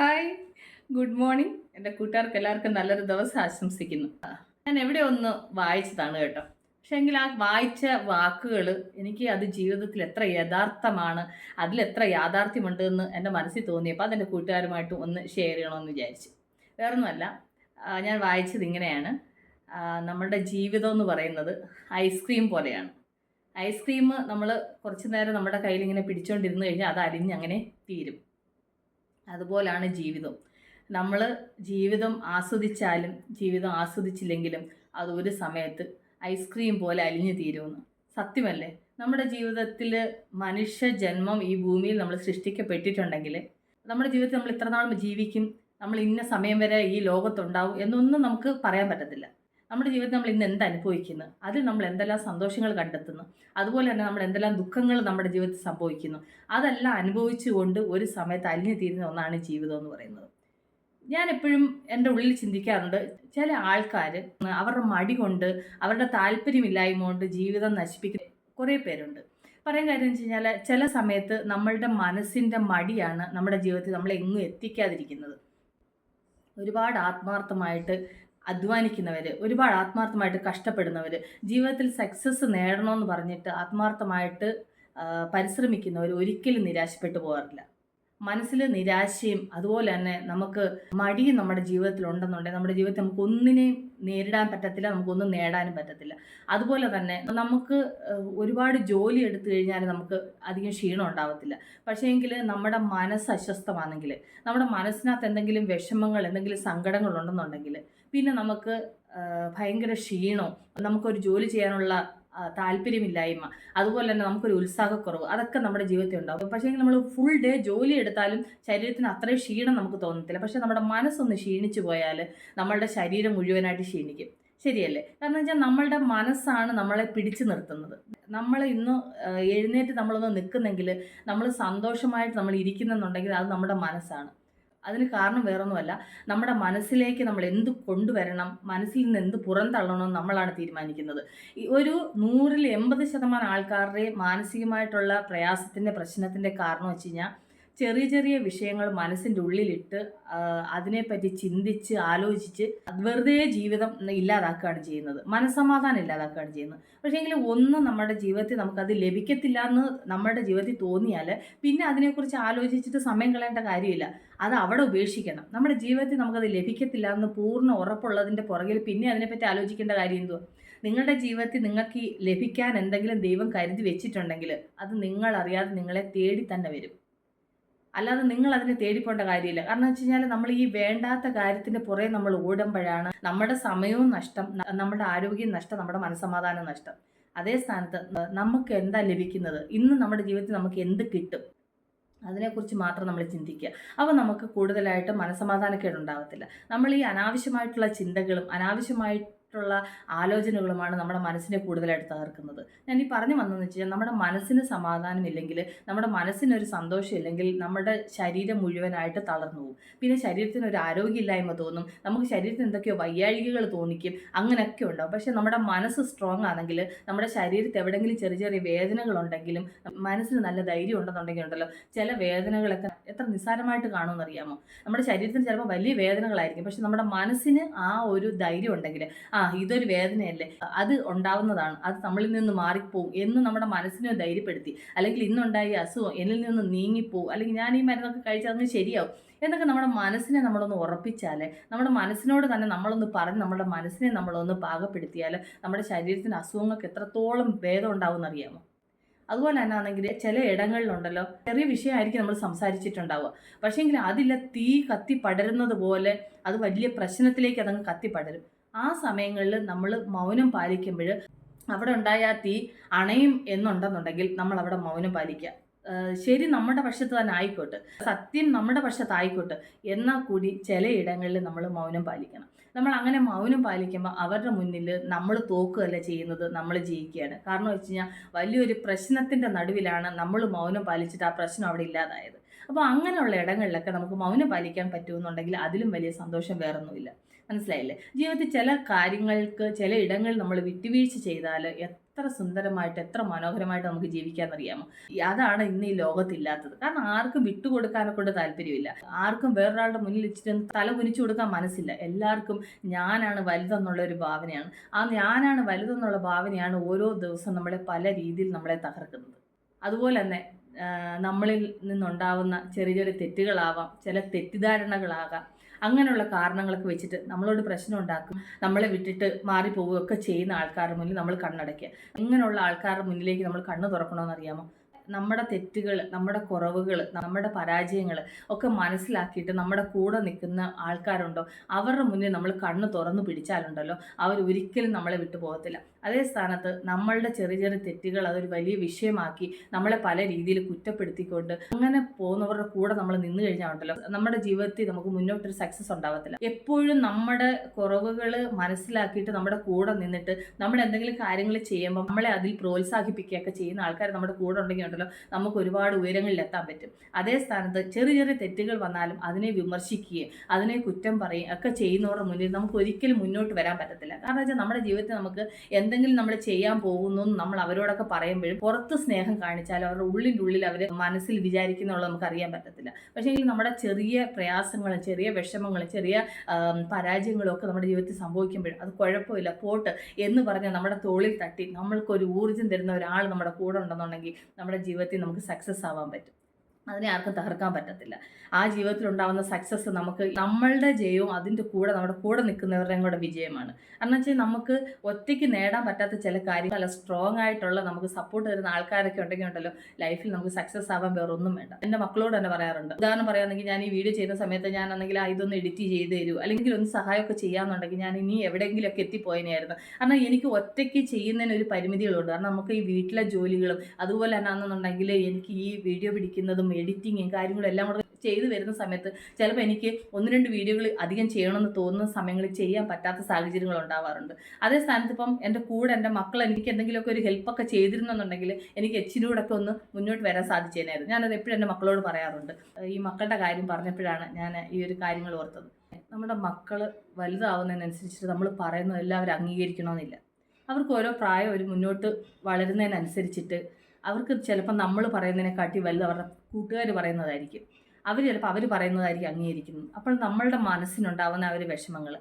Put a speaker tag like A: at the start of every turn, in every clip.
A: Hi good morning എന്റെ കൂട്ടുകാർക്ക് എല്ലാവർക്കും നല്ലൊരു ദിവസം ആശംസിക്കുന്നു. ഞാൻ എവിടെ ഒന്ന് വായിച്ചതാണ് കേട്ടോ. പക്ഷേ എങ്കിൽ ആ വായിച്ച വാക്കുകൾ എനിക്ക് അത് ജീവിതത്തിൽ എത്ര യഥാർത്ഥമാണ് അതിലെത്ര യാഥാർത്ഥ്യമുണ്ട് എന്ന് എന്റെ മനസ്സിൽ തോന്നിയപ്പോൾ അതെന്റെ കൂട്ടുകാരുമായിട്ട് ഒന്ന് ഷെയർ ചെയ്യണമെന്ന് വിചാരിച്ചു. വേറൊന്നുമല്ല ഞാൻ വായിച്ചത് ഇങ്ങനെയാണ്. നമ്മളുടെ ജീവിതം എന്ന് പറയുന്നത് ഐസ്ക്രീം പോലെയാണ്. ഐസ്ക്രീം നമ്മൾ കുറച്ച് നേരം നമ്മുടെ കയ്യിൽ ഇങ്ങനെ പിടിച്ചുകൊണ്ടിരുന്ന് കഴിഞ്ഞാൽ അത് അരിഞ്ഞ് അങ്ങനെ തീരും. അതുപോലാണ് ജീവിതം. നമ്മൾ ജീവിതം ആസ്വദിച്ചാലും ജീവിതം ആസ്വദിച്ചില്ലെങ്കിലും അത് ഒരു സമയത്ത് ഐസ്ക്രീം പോലെ അലിഞ്ഞു തീരുമെന്ന് സത്യമല്ലേ? നമ്മുടെ ജീവിതത്തിൽ മനുഷ്യ ജന്മം ഈ ഭൂമിയിൽ നമ്മൾ സൃഷ്ടിക്കപ്പെട്ടിട്ടുണ്ടെങ്കിൽ നമ്മുടെ ജീവിതത്തിൽ നമ്മൾ ഇത്ര ജീവിക്കും നമ്മൾ ഇന്ന സമയം വരെ ഈ ലോകത്തുണ്ടാവും എന്നൊന്നും നമുക്ക് പറയാൻ പറ്റത്തില്ല. നമ്മുടെ ജീവിതത്തിൽ നമ്മൾ ഇന്ന് എന്ത് അനുഭവിക്കുന്നു? അതിൽ നമ്മൾ എന്തെല്ലാം സന്തോഷങ്ങൾ കണ്ടെത്തുന്നു? അതുപോലെ തന്നെ നമ്മൾ എന്തെല്ലാം ദുഃഖങ്ങൾ നമ്മുടെ ജീവിതത്തിൽ സംഭവിക്കുന്നു? അതെല്ലാം അനുഭവിച്ചുകൊണ്ട് ഒരു സമയത്ത് അലിഞ്ഞു തീരുന്ന ഒന്നാണ് ജീവിതം എന്ന് പറയുന്നത്. ഞാൻ എപ്പോഴും എന്റെ ഉള്ളിൽ ചിന്തിക്കാറുണ്ട് ചില ആൾക്കാർ അവരുടെ മടി കൊണ്ട് അവരുടെ താല്പര്യമില്ലായ്മ കൊണ്ട് ജീവിതം നശിപ്പിക്കുന്ന കുറേ പേരുണ്ട്. പറയാൻ കാര്യം വെച്ച് കഴിഞ്ഞാൽ ചില സമയത്ത് നമ്മളുടെ മനസ്സിന്റെ മടിയാണ് നമ്മുടെ ജീവിതത്തിൽ നമ്മളെ എങ്ങും എത്തിക്കാതിരിക്കുന്നത്. ഒരുപാട് ആത്മാർത്ഥമായിട്ട് അധ്വാനിക്കുന്നവർ ഒരുപാട് ആത്മാർത്ഥമായിട്ട് കഷ്ടപ്പെടുന്നവർ ജീവിതത്തിൽ സക്സസ് നേടണമെന്ന് പറഞ്ഞിട്ട് ആത്മാർത്ഥമായിട്ട് പരിശ്രമിക്കുന്നവർ ഒരിക്കലും നിരാശപ്പെട്ടു പോകാറില്ല മനസ്സിൽ നിരാശയും അതുപോലെ തന്നെ നമുക്ക് മടിയും നമ്മുടെ ജീവിതത്തിൽ ഉണ്ടെന്നുണ്ടെങ്കിൽ നമ്മുടെ ജീവിതത്തിൽ നമുക്ക് ഒന്നിനെയും നേരിടാൻ പറ്റത്തില്ല നമുക്കൊന്നും നേടാനും പറ്റത്തില്ല. അതുപോലെ തന്നെ നമുക്ക് ഒരുപാട് ജോലി എടുത്തു കഴിഞ്ഞാൽ നമുക്ക് അധികം ക്ഷീണം ഉണ്ടാവത്തില്ല. പക്ഷേ എങ്കിൽ നമ്മുടെ മനസ്സ് അസ്വസ്ഥമാണെങ്കിൽ നമ്മുടെ മനസ്സിനകത്ത് എന്തെങ്കിലും വിഷമങ്ങൾ എന്തെങ്കിലും സങ്കടങ്ങൾ ഉണ്ടെന്നുണ്ടെങ്കിൽ പിന്നെ നമുക്ക് ഭയങ്കര ക്ഷീണവും നമുക്കൊരു ജോലി ചെയ്യാനുള്ള താല്പര്യമില്ലായ്മ. അതുപോലെ തന്നെ നമുക്കൊരു ഉത്സാഹക്കുറവ്. അതൊക്കെ നമ്മുടെ ജീവിതത്തിൽ ഉണ്ടാകും പക്ഷേ നമ്മൾ ഫുൾ ഡേ ജോലി എടുത്താലും ശരീരത്തിന് അത്രയും ക്ഷീണം നമുക്ക് തോന്നത്തില്ല. പക്ഷേ നമ്മുടെ മനസ്സൊന്ന് ക്ഷീണിച്ചു പോയാൽ നമ്മളുടെ ശരീരം മുഴുവനായിട്ട് ക്ഷീണിക്കും. ശരിയല്ലേ? കാരണം വെച്ചാൽ നമ്മളുടെ മനസ്സാണ് നമ്മളെ പിടിച്ചു നിർത്തുന്നത്. നമ്മൾ ഇന്ന് എഴുന്നേറ്റ് നമ്മളൊന്ന് നിൽക്കുന്നെങ്കിൽ നമ്മൾ സന്തോഷമായിട്ട് നമ്മൾ ഇരിക്കുന്നെന്നുണ്ടെങ്കിൽ അത് നമ്മുടെ മനസ്സാണ്. അതിന് കാരണം വേറൊന്നുമല്ല. നമ്മുടെ മനസ്സിലേക്ക് നമ്മൾ എന്ത് കൊണ്ടുവരണം മനസ്സിൽ നിന്ന് എന്ത് പുറന്തള്ളണമെന്ന് നമ്മളാണ് തീരുമാനിക്കുന്നത്. ഒരു നൂറിൽ എൺപത് ശതമാനം ആൾക്കാരുടെ മാനസികമായിട്ടുള്ള പ്രയാസത്തിന്റെ പ്രശ്നത്തിന്റെ കാരണം വെച്ച് കഴിഞ്ഞാൽ ചെറിയ ചെറിയ വിഷയങ്ങൾ മനസ്സിന്റെ ഉള്ളിലിട്ട് അതിനെപ്പറ്റി ചിന്തിച്ച് ആലോചിച്ച് വെറുതെ ജീവിതം ഇല്ലാതാക്കുകയാണ് ചെയ്യുന്നത്. മനസ്സമാധാനം ഇല്ലാതാക്കുകയാണ് ചെയ്യുന്നത്. പക്ഷേങ്കിൽ ഒന്ന് നമ്മുടെ ജീവിതത്തിൽ നമുക്കത് ലഭിക്കത്തില്ല എന്ന് നമ്മുടെ ജീവിതത്തിൽ തോന്നിയാൽ പിന്നെ അതിനെക്കുറിച്ച് ആലോചിച്ചിട്ട് സമയം കളയേണ്ട കാര്യമില്ല. അത് അവിടെ ഉപേക്ഷിക്കണം. നമ്മുടെ ജീവിതത്തിൽ നമുക്കത് ലഭിക്കത്തില്ല എന്ന് പൂർണ ഉറപ്പുള്ളതിന്റെ പുറകിൽ പിന്നെ അതിനെപ്പറ്റി ആലോചിക്കേണ്ട കാര്യം എന്തുവാ? നിങ്ങളുടെ ജീവിതത്തിൽ നിങ്ങൾക്ക് ലഭിക്കാൻ എന്തെങ്കിലും ദൈവം കരുതി വെച്ചിട്ടുണ്ടെങ്കിൽ അത് നിങ്ങൾ അറിയാതെ നിങ്ങളെ തേടി തന്നെ വരും. അല്ലാതെ നിങ്ങൾ അതിനെ തേടിപ്പോണ്ട കാര്യമില്ല. കാരണം വെച്ച് കഴിഞ്ഞാൽ നമ്മൾ ഈ വേണ്ടാത്ത കാര്യത്തിന്റെ പുറകെ നമ്മൾ ഓടുമ്പോഴാണ് നമ്മുടെ സമയവും നഷ്ടം നമ്മുടെ ആരോഗ്യം നഷ്ടം നമ്മുടെ മനസ്സമാധാനം നഷ്ടം. അതേ സ്ഥാനത്ത് നമുക്ക് എന്താ ലഭിക്കുന്നത്? ഇന്ന് നമ്മുടെ ജീവിതത്തിൽ നമുക്ക് എന്ത് കിട്ടും? അതിനെക്കുറിച്ച് മാത്രം നമ്മൾ ചിന്തിക്കുക. അപ്പോൾ നമുക്ക് കൂടുതലായിട്ട് മനസ്സമാധാനക്കേട് ഉണ്ടാകത്തില്ല നമ്മൾ ഈ അനാവശ്യമായിട്ടുള്ള ചിന്തകളും അനാവശ്യമായിട്ടുള്ള ആലോചനകളുമാണ് നമ്മുടെ മനസ്സിനെ കൂടുതലായിട്ട് തകർക്കുന്നത്. ഞാൻ ഈ പറഞ്ഞു വന്നതെന്ന് വെച്ച് കഴിഞ്ഞാൽ നമ്മുടെ മനസ്സിന് സമാധാനം ഇല്ലെങ്കിൽ നമ്മുടെ മനസ്സിനൊരു സന്തോഷം ഇല്ലെങ്കിൽ നമ്മുടെ ശരീരം മുഴുവനായിട്ട് തളർന്നു പോകും. പിന്നെ ശരീരത്തിന് ഒരു ആരോഗ്യമില്ലായ്മ തോന്നും നമുക്ക് ശരീരത്തിന് എന്തൊക്കെയോ വയ്യാഴികകൾ തോന്നിക്കും അങ്ങനെയൊക്കെ ഉണ്ടാവും. പക്ഷേ നമ്മുടെ മനസ്സ് സ്ട്രോങ് ആണെങ്കിൽ നമ്മുടെ ശരീരത്തിൽ എവിടെയെങ്കിലും ചെറിയ ചെറിയ വേദനകളുണ്ടെങ്കിലും മനസ്സിന് നല്ല ധൈര്യം ഉണ്ടെന്നുണ്ടെങ്കിൽ ഉണ്ടല്ലോ ചില വേദനകളൊക്കെ എത്ര നിസ്സാരമായിട്ട് കാണുമെന്നറിയാമോ? നമ്മുടെ ശരീരത്തിന് ചിലപ്പോൾ വലിയ വേദനകളായിരിക്കും. പക്ഷെ നമ്മുടെ മനസ്സിന് ആ ഒരു ധൈര്യം ഉണ്ടെങ്കിൽ ഇതൊരു വേദനയല്ലേ? അത് ഉണ്ടാവുന്നതാണ്. അത് നമ്മളിൽ നിന്ന് മാറിപ്പോവും എന്ന് നമ്മുടെ മനസ്സിനെ ധൈര്യപ്പെടുത്തി. അല്ലെങ്കിൽ ഇന്നുണ്ടായ അസുഖം എന്നിൽ നിന്ന് നീങ്ങിപ്പോവും. അല്ലെങ്കിൽ ഞാൻ ഈ മരുന്നൊക്കെ കഴിച്ചാൽ അതിന് ശരിയാവും. എന്നൊക്കെ നമ്മുടെ മനസ്സിനെ നമ്മളൊന്ന് ഉറപ്പിച്ചാൽ നമ്മുടെ മനസ്സിനോട് തന്നെ നമ്മളൊന്ന് പറഞ്ഞ് നമ്മുടെ മനസ്സിനെ നമ്മളൊന്ന് പാകപ്പെടുത്തിയാൽ നമ്മുടെ ശരീരത്തിന് അസുഖങ്ങൾക്ക് എത്രത്തോളം ഭേദം ഉണ്ടാവും എന്നറിയാമോ? അതുപോലെ തന്നെ ആണെങ്കിൽ ചില ഇടങ്ങളിലുണ്ടല്ലോ ചെറിയ വിഷയമായിരിക്കും നമ്മൾ സംസാരിച്ചിട്ടുണ്ടാവുക. പക്ഷേങ്കിൽ അതില്ല തീ കത്തി പടരുന്നത് പോലെ അത് വലിയ പ്രശ്നത്തിലേക്ക് അതങ്ങ് കത്തി പടരും ആ സമയങ്ങളിൽ നമ്മൾ മൗനം പാലിക്കുമ്പോൾ അവിടെ ഉണ്ടായ തീ അണയും എന്നുണ്ടെന്നുണ്ടെങ്കിൽ നമ്മൾ അവിടെ മൗനം പാലിക്കുക. ശരി നമ്മുടെ പക്ഷത്ത് തന്നെ ആയിക്കോട്ടെ സത്യം നമ്മുടെ പക്ഷത്തായിക്കോട്ടെ എന്നാൽ കൂടി ചിലയിടങ്ങളിൽ നമ്മൾ മൗനം പാലിക്കണം. നമ്മൾ അങ്ങനെ മൗനം പാലിക്കുമ്പോൾ അവരുടെ മുന്നിൽ നമ്മൾ തോക്കുകയല്ല ചെയ്യുന്നത് നമ്മൾ ജയിക്കുകയാണ്. കാരണം വെച്ച് കഴിഞ്ഞാൽ വലിയൊരു പ്രശ്നത്തിന്റെ നടുവിലാണ് നമ്മൾ മൗനം പാലിച്ചിട്ട് ആ പ്രശ്നം അവിടെ ഇല്ലാതായത്. അപ്പോൾ അങ്ങനെയുള്ള ഇടങ്ങളിലൊക്കെ നമുക്ക് മൗനം പാലിക്കാൻ പറ്റുമെന്നുണ്ടെങ്കിൽ അതിലും വലിയ സന്തോഷം വേറൊന്നുമില്ല. മനസ്സിലായില്ലേ? ജീവിതത്തിൽ ചില കാര്യങ്ങൾക്ക് ചില ഇടങ്ങളിൽ നമ്മൾ വിട്ടുവീഴ്ച ചെയ്താൽ എത്ര സുന്ദരമായിട്ട് എത്ര മനോഹരമായിട്ട് നമുക്ക് ജീവിക്കാമെന്നറിയാമോ? അറിയാമോ അതാണ് ഇന്ന് ഈ ലോകത്തില്ലാത്തത്. കാരണം ആർക്കും വിട്ടുകൊടുക്കാനെ കൊണ്ട് താല്പര്യമില്ല. ആർക്കും വേറൊരാളുടെ മുന്നിൽ ഇച്ചിരി തല കുനിച്ചു കൊടുക്കാൻ മനസ്സില്ല. എല്ലാവർക്കും ഞാനാണ് വലുതെന്നുള്ള ഒരു ഭാവനയാണ്. ആ ഞാനാണ് വലുതെന്നുള്ള ഭാവനയാണ് ഓരോ ദിവസം നമ്മളെ പല രീതിയിൽ നമ്മളെ തകർക്കുന്നത്. അതുപോലെ തന്നെ നമ്മളിൽ നിന്നുണ്ടാവുന്ന ചെറിയ ചെറിയ തെറ്റുകളാവാം ചില തെറ്റിദ്ധാരണകളാകാം അങ്ങനെയുള്ള കാരണങ്ങളൊക്കെ വെച്ചിട്ട് നമ്മളോട് പ്രശ്നം ഉണ്ടാക്കും നമ്മളെ വിട്ടിട്ട് മാറിപ്പോവുകയൊക്കെ ചെയ്യുന്ന ആൾക്കാരുടെ മുന്നിൽ നമ്മൾ കണ്ണടയ്ക്കുക. ഇങ്ങനെയുള്ള ആൾക്കാരുടെ മുന്നിലേക്ക് നമ്മൾ കണ്ണ് തുറക്കണമെന്ന് അറിയാമോ? നമ്മുടെ തെറ്റുകൾ നമ്മുടെ കുറവുകൾ നമ്മുടെ പരാജയങ്ങൾ ഒക്കെ മനസ്സിലാക്കിയിട്ട് നമ്മുടെ കൂടെ നിൽക്കുന്ന ആൾക്കാരുണ്ടോ? അവരുടെ മുന്നിൽ നമ്മൾ കണ്ണ് തുറന്നു പിടിച്ചാലുണ്ടല്ലോ അവർ ഒരിക്കലും നമ്മളെ വിട്ടു പോകത്തില്ല. അതേ സ്ഥാനത്ത് നമ്മളുടെ ചെറിയ ചെറിയ തെറ്റുകൾ അതൊരു വലിയ വിഷയമാക്കി നമ്മളെ പല രീതിയിൽ കുറ്റപ്പെടുത്തിക്കൊണ്ട് അങ്ങനെ പോകുന്നവരുടെ കൂടെ നമ്മൾ നിന്ന് കഴിഞ്ഞാൽ ഉണ്ടല്ലോ നമ്മുടെ ജീവിതത്തിൽ നമുക്ക് മുന്നോട്ടൊരു സക്സസ് ഉണ്ടാവത്തില്ല. എപ്പോഴും നമ്മുടെ കുറവുകൾ മനസ്സിലാക്കിയിട്ട് നമ്മുടെ കൂടെ നിന്നിട്ട് നമ്മൾ എന്തെങ്കിലും കാര്യങ്ങൾ ചെയ്യുമ്പോൾ നമ്മളെ അതിൽ പ്രോത്സാഹിപ്പിക്കുകയൊക്കെ ചെയ്യുന്ന ആൾക്കാർ നമ്മുടെ കൂടെ ഉണ്ടെങ്കിൽ ഉണ്ടല്ലോ. നമുക്ക് ഒരുപാട് ഉയരങ്ങളിൽ എത്താൻ പറ്റും. അതേ സ്ഥാനത്ത് ചെറിയ ചെറിയ തെറ്റുകൾ വന്നാലും അതിനെ വിമർശിക്കുകയും അതിനെ കുറ്റം പറയുകയും ഒക്കെ ചെയ്യുന്നവരുടെ മുന്നിൽ നമുക്ക് ഒരിക്കലും മുന്നോട്ട് വരാൻ പറ്റത്തില്ല. കാരണം വെച്ചാൽ നമ്മുടെ ജീവിതത്തിൽ നമുക്ക് എന്തെങ്കിലും നമ്മൾ ചെയ്യാൻ പോകുന്നു എന്ന് നമ്മൾ അവരോടൊക്കെ പറയുമ്പോഴും പുറത്ത് സ്നേഹം കാണിച്ചാൽ അവരുടെ ഉള്ളിന്റെ ഉള്ളിൽ അവർ മനസ്സിൽ വിചാരിക്കുന്നുള്ളത് നമുക്ക് അറിയാൻ പറ്റത്തില്ല. പക്ഷേ നമ്മുടെ ചെറിയ പ്രയാസങ്ങളും ചെറിയ വിഷമങ്ങളും ചെറിയ പരാജയങ്ങളും ഒക്കെ നമ്മുടെ ജീവിതത്തിൽ സംഭവിക്കുമ്പോഴും അത് കുഴപ്പമില്ല പോട്ട് എന്ന് പറഞ്ഞ് നമ്മുടെ തോളിൽ തട്ടി നമ്മൾക്കൊരു ഊർജം തരുന്ന ഒരാൾ നമ്മുടെ കൂടെ ഉണ്ടെന്നുണ്ടെങ്കിൽ നമ്മുടെ ജീവിതത്തിൽ നമുക്ക് സക്സസ് ആവാൻ പറ്റും. അതിനെ ആർക്കും തകർക്കാൻ പറ്റത്തില്ല. ആ ജീവിതത്തിൽ ഉണ്ടാകുന്ന സക്സസ് നമുക്ക് നമ്മളുടെ ജയവും അതിന്റെ കൂടെ നമ്മുടെ കൂടെ നിൽക്കുന്നവരുടെയും കൂടെ വിജയമാണ്. കാരണം വെച്ചാൽ നമുക്ക് ഒറ്റയ്ക്ക് നേടാൻ പറ്റാത്ത ചില കാര്യങ്ങൾ അല്ല സ്ട്രോങ് ആയിട്ടുള്ള നമുക്ക് സപ്പോർട്ട് തരുന്ന ആൾക്കാരൊക്കെ ഉണ്ടെങ്കിൽ ഉണ്ടല്ലോ ലൈഫിൽ നമുക്ക് സക്സസ് ആവാൻ വേറെ ഒന്നും വേണ്ട. എന്റെ മക്കളോട് തന്നെ പറയാറുണ്ട്. ഉദാഹരണം പറയുകയാണെങ്കിൽ ഞാൻ ഈ വീഡിയോ ചെയ്യുന്ന സമയത്ത് ഞാൻ ആണെങ്കിൽ ഇതൊന്ന് എഡിറ്റ് ചെയ്ത് തരൂ. അല്ലെങ്കിൽ ഒന്ന് സഹായമൊക്കെ ചെയ്യാമെന്നുണ്ടെങ്കിൽ ഞാൻ ഇനി എവിടെയെങ്കിലുമൊക്കെ എത്തിപ്പോയനായിരുന്നു കാരണം എനിക്ക് ഒറ്റയ്ക്ക് ചെയ്യുന്നതിന് ഒരു പരിമിതികളുണ്ട്. കാരണം നമുക്ക് ഈ വീട്ടിലെ ജോലികളും അതുപോലെ തന്നെ ആണെന്നുണ്ടെങ്കിൽ എനിക്ക് ഈ വീഡിയോ പിടിക്കുന്നതും എഡിറ്റിങ്ങും കാര്യങ്ങളും എല്ലാം കൂടെ ചെയ്തു വരുന്ന സമയത്ത് ചിലപ്പോൾ എനിക്ക് ഒന്ന് രണ്ട് വീഡിയോകൾ അധികം ചെയ്യണമെന്ന് തോന്നുന്ന സമയങ്ങളിൽ ചെയ്യാൻ പറ്റാത്ത സാഹചര്യങ്ങൾ ഉണ്ടാവാറുണ്ട്. അതേ സ്ഥാനത്ത് ഇപ്പം എന്റെ കൂടെ എന്റെ മക്കൾ എനിക്ക് എന്തെങ്കിലുമൊക്കെ ഒരു ഹെൽപ്പൊക്കെ ചെയ്തിരുന്നെന്നുണ്ടെങ്കിൽ എനിക്ക് എച്ചിനൂടൊക്കെ ഒന്ന് മുന്നോട്ട് വരാൻ സാധിച്ചേനായിരുന്നു. ഞാനത് എപ്പോഴും എന്റെ മക്കളോട് പറയാറുണ്ട്. ഈ മക്കളുടെ കാര്യം പറഞ്ഞപ്പോഴാണ് ഞാൻ ഈ ഒരു കാര്യങ്ങൾ ഓർത്തത്. നമ്മുടെ മക്കൾ വലുതാവുന്നതിനനുസരിച്ചിട്ട് നമ്മൾ പറയുന്നത് എല്ലാവരും അംഗീകരിക്കണമെന്നില്ല. അവർക്ക് ഓരോ പ്രായം ഒരു മുന്നോട്ട് വളരുന്നതിനനുസരിച്ചിട്ട് അവർക്ക് ചിലപ്പോൾ നമ്മൾ പറയുന്നതിനെക്കാട്ടി വലുത് അവരുടെ കൂട്ടുകാർ പറയുന്നതായിരിക്കും. അവർ ചിലപ്പോൾ അവർ പറയുന്നതായിരിക്കും അംഗീകരിക്കുന്നത്. അപ്പോൾ നമ്മളുടെ മനസ്സിനുണ്ടാവുന്ന ആ ഒരു വിഷമങ്ങൾ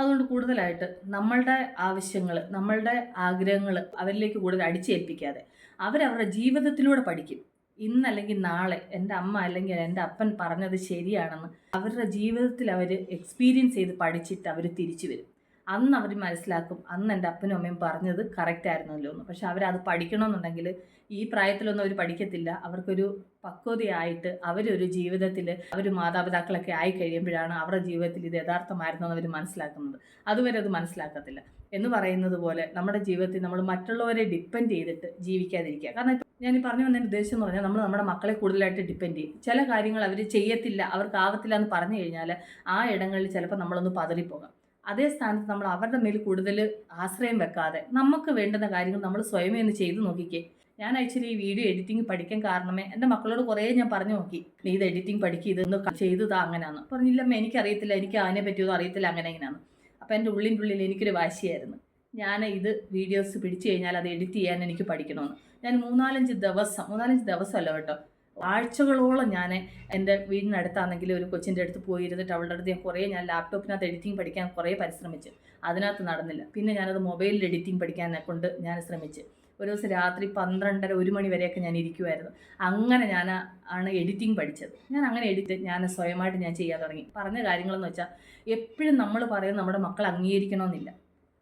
A: അതുകൊണ്ട് കൂടുതലായിട്ട് നമ്മളുടെ ആവശ്യങ്ങൾ നമ്മളുടെ ആഗ്രഹങ്ങൾ അവരിലേക്ക് കൂടുതൽ അടിച്ചേൽപ്പിക്കാതെ അവരവരുടെ ജീവിതത്തിലൂടെ പഠിക്കും. ഇന്നല്ലെങ്കിൽ നാളെ എന്റെ അമ്മ അല്ലെങ്കിൽ എന്റെ അപ്പൻ പറഞ്ഞത് ശരിയാണെന്ന് അവരുടെ ജീവിതത്തിൽ അവർ എക്സ്പീരിയൻസ് ചെയ്ത് പഠിച്ചിട്ട് അവർ തിരിച്ചു വരും. അന്ന് അവർ മനസ്സിലാക്കും അന്ന് എന്റെ അപ്പനും അമ്മയും പറഞ്ഞത് കറക്റ്റ് ആയിരുന്നല്ലോ എന്ന്. പക്ഷെ അവരത് പഠിക്കണമെന്നുണ്ടെങ്കിൽ ഈ പ്രായത്തിലൊന്നും അവർ പഠിക്കത്തില്ല. അവർക്കൊരു പക്വതയായിട്ട് അവരൊരു ജീവിതത്തിൽ അവർ മാതാപിതാക്കളൊക്കെ ആയി കഴിയുമ്പോഴാണ് അവരുടെ ജീവിതത്തിൽ ഇത് യഥാർത്ഥമായിരുന്നു അവർ മനസ്സിലാക്കുന്നത്. അതുവരെ അത് മനസ്സിലാക്കത്തില്ല. എന്ന് പറയുന്നത് പോലെ നമ്മുടെ ജീവിതത്തിൽ നമ്മൾ മറ്റുള്ളവരെ ഡിപ്പെൻഡ് ചെയ്തിട്ട് ജീവിക്കാതിരിക്കുക. കാരണം ഞാൻ ഈ പറഞ്ഞു വന്നതിന്റെ ഉദ്ദേശം എന്ന് പറഞ്ഞാൽ നമ്മൾ നമ്മുടെ മക്കളെ കൂടുതലായിട്ട് ഡിപ്പെൻഡ് ചെയ്യും. ചില കാര്യങ്ങൾ അവർ ചെയ്യത്തില്ല അവർക്ക് ആവത്തില്ല എന്ന് പറഞ്ഞു കഴിഞ്ഞാൽ ആ ഇടങ്ങളിൽ ചിലപ്പോൾ നമ്മളൊന്ന് പതറിപ്പോകാം. അതേ സ്ഥാനത്ത് നമ്മൾ അവരുടെ മേൽ കൂടുതൽ ആശ്രയം വെക്കാതെ നമുക്ക് വേണ്ടുന്ന കാര്യങ്ങൾ നമ്മൾ സ്വയമേ ഒന്ന് ചെയ്ത് നോക്കിക്കേ. ഞാൻ ആക്ച്വലി ഈ വീഡിയോ എഡിറ്റിംഗ് പഠിക്കാൻ കാരണമേ എന്റെ മക്കളോട് കുറേ ഞാൻ പറഞ്ഞു നോക്കി. നീ ഇത് എഡിറ്റിംഗ് പഠിക്കുക ഇതൊന്ന് ചെയ്തതാ അങ്ങനെയാണ് പറഞ്ഞില്ലമ്മ എനിക്കറിയത്തില്ല എനിക്ക് അതിനെ പറ്റിയൊന്നും അറിയത്തില്ല അങ്ങനെ എങ്ങനെയാണ് അപ്പോൾ എന്റെ ഉള്ളിന്റെ ഉള്ളിൽ എനിക്കൊരു വാശിയായിരുന്നു. ഞാൻ ഇത് വീഡിയോസ് പിടിച്ചു കഴിഞ്ഞാൽ അത് എഡിറ്റ് ചെയ്യാൻ എനിക്ക് പഠിക്കണമെന്ന്. ഞാൻ മൂന്നാലഞ്ച് ദിവസം മൂന്നാലഞ്ച് ദിവസമല്ല കേട്ടോ ആഴ്ചകളോളം ഞാൻ എന്റെ വീടിനടുത്താണെങ്കിൽ ഒരു കൊച്ചിന്റെ അടുത്ത് പോയിരുന്നിട്ട് അവളുടെ അടുത്ത് ഞാൻ കുറേ ഞാൻ ലാപ്ടോപ്പിനകത്ത് എഡിറ്റിംഗ് പഠിക്കാൻ കുറേ പരിശ്രമിച്ചു. അതിനകത്ത് നടന്നില്ല. പിന്നെ ഞാനത് മൊബൈലിൽ എഡിറ്റിംഗ് പഠിക്കാനെ കൊണ്ട് ഞാൻ ശ്രമിച്ചു. ഒരു ദിവസം രാത്രി പന്ത്രണ്ടര ഒരു മണി വരെയൊക്കെ ഞാൻ ഇരിക്കുമായിരുന്നു അങ്ങനെ ഞാൻ ആണ് എഡിറ്റിംഗ് പഠിച്ചത്. ഞാൻ അങ്ങനെ എഡിറ്റ് ഞാൻ സ്വയമായിട്ട് ഞാൻ ചെയ്യാൻ തുടങ്ങി. പറഞ്ഞ കാര്യങ്ങളെന്ന് വെച്ചാൽ എപ്പോഴും നമ്മൾ പറയുന്നത് നമ്മുടെ മക്കൾ അംഗീകരിക്കണമെന്നില്ല.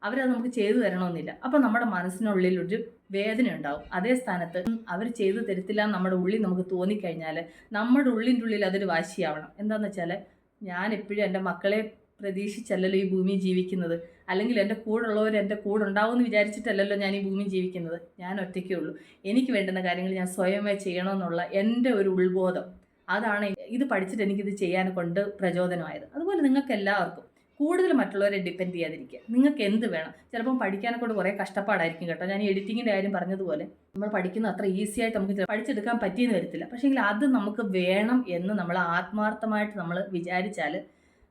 A: അവരത് നമുക്ക് ചെയ്തു തരണമെന്നില്ല. അപ്പോൾ നമ്മുടെ മനസ്സിനുള്ളിൽ ഒരു വേദന ഉണ്ടാവും. അതേ സ്ഥാനത്ത് അവർ ചെയ്തു തരത്തില്ല നമ്മുടെ ഉള്ളിൽ നമുക്ക് തോന്നിക്കഴിഞ്ഞാൽ നമ്മുടെ ഉള്ളിന്റെ ഉള്ളിൽ അതൊരു വാശിയാവണം. എന്താണെന്ന് വെച്ചാൽ ഞാൻ എപ്പോഴും എന്റെ മക്കളെ പ്രതീക്ഷിച്ചല്ലല്ലോ ഈ ഭൂമി ജീവിക്കുന്നത്. അല്ലെങ്കിൽ എന്റെ കൂടെ ഉള്ളവർ എന്റെ കൂടെ ഉണ്ടാവുമെന്ന് വിചാരിച്ചിട്ടല്ലല്ലോ ഞാൻ ഈ ഭൂമി ജീവിക്കുന്നത്. ഞാൻ ഒറ്റയ്ക്കേ ഉള്ളൂ. എനിക്ക് വേണ്ടുന്ന കാര്യങ്ങൾ ഞാൻ സ്വയമേ ചെയ്യണമെന്നുള്ള എന്റെ ഒരു ഉൾബോധം. അതാണ് ഇത് പഠിച്ചിട്ട് എനിക്കിത് ചെയ്യാൻ കൊണ്ട് പ്രചോദനമായത്. അതുപോലെ നിങ്ങൾക്ക് എല്ലാവർക്കും കൂടുതൽ മറ്റുള്ളവരെ ഡിപ്പെൻഡ് ചെയ്യാതിരിക്കുക. നിങ്ങൾക്ക് എന്ത് വേണം? ചിലപ്പം പഠിക്കാനെ കൊണ്ട് കുറേ കഷ്ടപ്പാടായിരിക്കും കേട്ടോ. ഞാൻ എഡിറ്റിങ്ങിന്റെ കാര്യം പറഞ്ഞതുപോലെ നമ്മൾ പഠിക്കുന്ന അത്ര ഈസി ആയിട്ട് നമുക്ക് പഠിച്ചെടുക്കാൻ പറ്റിയെന്ന് വരത്തില്ല. പക്ഷേ എങ്കിൽ അത് നമുക്ക് വേണം എന്ന് നമ്മൾ ആത്മാർത്ഥമായിട്ട് നമ്മൾ വിചാരിച്ചാൽ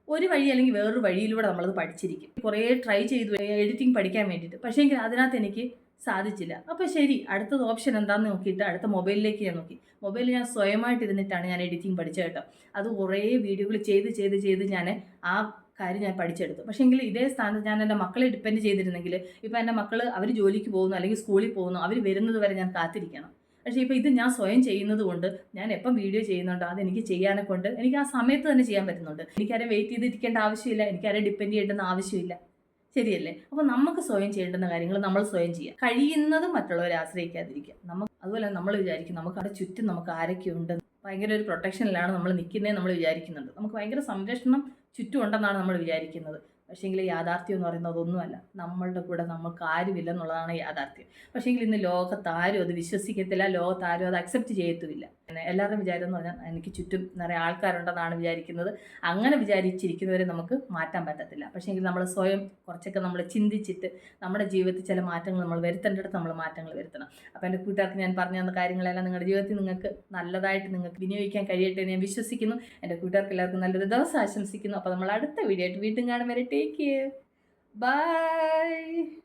A: ഒരു വഴി അല്ലെങ്കിൽ വേറൊരു വഴിയിലൂടെ നമ്മളത് പഠിച്ചിരിക്കും. കുറേ ട്രൈ ചെയ്തു എഡിറ്റിംഗ് പഠിക്കാൻ വേണ്ടിയിട്ട്. പക്ഷേ എങ്കിൽ അതിനകത്ത് എനിക്ക് സാധിച്ചില്ല. അപ്പോൾ ശരി അടുത്തത് ഓപ്ഷൻ എന്താണെന്ന് നോക്കിയിട്ട് അടുത്ത മൊബൈലിലേക്ക് ഞാൻ നോക്കി. മൊബൈലിൽ ഞാൻ സ്വയമായിട്ട് ഇരുന്നിട്ടാണ് ഞാൻ എഡിറ്റിംഗ് പഠിച്ചത് കേട്ടോ. അത് കുറേ വീഡിയോകൾ ചെയ്ത് ചെയ്ത് ചെയ്ത് ഞാൻ ആ കാര്യം ഞാൻ പഠിച്ചെടുത്തു. പക്ഷേ എങ്കിൽ ഇതേ സ്ഥാനത്ത് ഞാൻ എന്റെ മക്കളെ ഡിപ്പെൻഡ് ചെയ്തിരുന്നെങ്കിൽ ഇപ്പോൾ എന്റെ മക്കൾ അവർ ജോലിക്ക് പോകുന്നു അല്ലെങ്കിൽ സ്കൂളിൽ പോകുന്നു അവർ വരുന്നത് വരെ ഞാൻ കാത്തിരിക്കണം. പക്ഷേ ഇപ്പോൾ ഇത് ഞാൻ സ്വയം ചെയ്യുന്നത് കൊണ്ട് ഞാൻ എപ്പം വീഡിയോ ചെയ്യുന്നുണ്ടോ അതെനിക്ക് ചെയ്യാനെ കൊണ്ട് എനിക്ക് ആ സമയത്ത് തന്നെ ചെയ്യാൻ പറ്റുന്നുണ്ട്. എനിക്കാരെ വെയിറ്റ് ചെയ്തിരിക്കേണ്ട ആവശ്യമില്ല എനിക്കാരെ ഡിപ്പെൻഡ് ചെയ്യേണ്ടുന്ന ആവശ്യമില്ല. ശരിയല്ലേ? അപ്പോൾ നമുക്ക് സ്വയം ചെയ്യേണ്ടുന്ന കാര്യങ്ങൾ നമ്മൾ സ്വയം ചെയ്യാം കഴിയുന്നതും മറ്റുള്ളവരെ ആശ്രയിക്കാതിരിക്കുക. നമുക്ക് അതുപോലെ നമ്മൾ വിചാരിക്കും നമുക്ക് അവിടെ ചുറ്റും നമുക്ക് ആരൊക്കെ ഉണ്ട്. ഭയങ്കര ഒരു പ്രൊട്ടക്ഷനിലാണ് നമ്മൾ നിൽക്കുന്നതെന്ന് നമ്മൾ വിചാരിക്കുന്നുണ്ട്. നമുക്ക് ഭയങ്കര സംരക്ഷണം ചുറ്റും ഉണ്ടെന്നാണ് നമ്മൾ വിചാരിക്കുന്നത്. പക്ഷേങ്കിൽ യാഥാർത്ഥ്യം എന്ന് പറയുന്നത് ഒന്നുമല്ല നമ്മളുടെ കൂടെ നമുക്ക് ആരുമില്ലെന്നുള്ളതാണ് യാഥാർത്ഥ്യം. പക്ഷേങ്കിൽ ഇന്ന് ലോകത്താരും അത് വിശ്വസിക്കത്തില്ല ലോകത്താരും അത് അക്സെപ്റ്റ് ചെയ്യത്തുമില്ല. പിന്നെ എല്ലാവരുടെയും വിചാരം എന്ന് പറഞ്ഞാൽ എനിക്ക് ചുറ്റും നിറയെ ആൾക്കാരുണ്ടെന്നാണ് വിചാരിക്കുന്നത്. അങ്ങനെ വിചാരിച്ചിരിക്കുന്നവരെ നമുക്ക് മാറ്റാൻ പറ്റത്തില്ല. പക്ഷേങ്കിൽ നമ്മൾ സ്വയം കുറച്ചൊക്കെ നമ്മൾ ചിന്തിച്ചിട്ട് നമ്മുടെ ജീവിതത്തിൽ ചില മാറ്റങ്ങൾ നമ്മൾ വരുത്തേണ്ടടുത്ത് നമ്മൾ മാറ്റങ്ങൾ വരുത്തണം. അപ്പോൾ എന്റെ കൂട്ടുകാർക്ക് ഞാൻ പറഞ്ഞു തന്ന കാര്യങ്ങളെല്ലാം നിങ്ങളുടെ ജീവിതത്തിൽ നിങ്ങൾക്ക് നല്ലതായിട്ട് നിങ്ങൾക്ക് വിനിയോഗിക്കാൻ കഴിയട്ടെ ഞാൻ വിശ്വസിക്കുന്നു. എന്റെ കൂട്ടുകാർക്ക് എല്ലാവർക്കും നല്ലൊരു ദിവസം ആശംസിക്കുന്നു. അപ്പോൾ നമ്മൾ അടുത്ത വീഡിയോ ആയിട്ട് വീണ്ടും കാണും വരെ. Take care bye